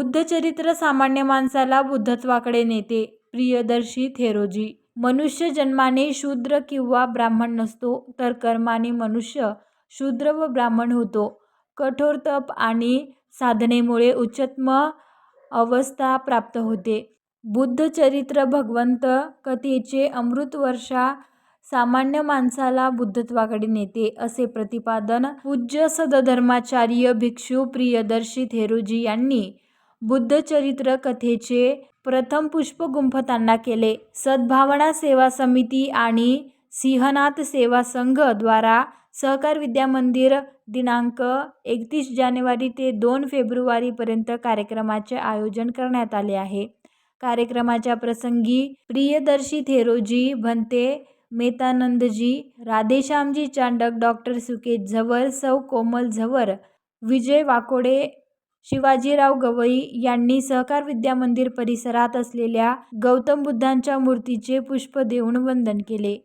बुद्धचरित्र सामान्य माणसाला बुद्धत्वाकडे नेते. प्रियदर्शी थेरोजी. मनुष्य जन्माने शूद्र किंवा ब्राह्मण नसतो तर कर्माने मनुष्य शूद्र व ब्राह्मण होतो. कठोर तप आणि साधनेमुळे उच्चतम अवस्था प्राप्त होते. बुद्धचरित्र भगवंत कथेचे अमृत वर्षा सामान्य माणसाला बुद्धत्वाकडे नेते असे प्रतिपादन पूज्य सदधर्माचार्य भिक्षू प्रियदर्शी थेरुजी यांनी बुद्धचरित्र कथेचे प्रथम पुष्प गुंफताना केले. सद्भावना सेवा समिती आणि सिंहनाथ सेवा संघ द्वारा सहकार विद्यामंदिर दिनांक एकतीस जानेवारी ते दोन फेब्रुवारीपर्यंत कार्यक्रमाचे आयोजन करण्यात आले आहे. कार्यक्रमाच्या प्रसंगी प्रियदर्शी थेरोजी भंते मेतानंदजी राधेश्यामजी चांडक डॉक्टर सुकेत झवर सौ कोमल झवर विजय वाकोडे शिवाजीराव गवई यांनी सहकार विद्यामंदिर परिसरात असलेल्या गौतम बुद्धांच्या मूर्तीचे पुष्प देऊन वंदन केले.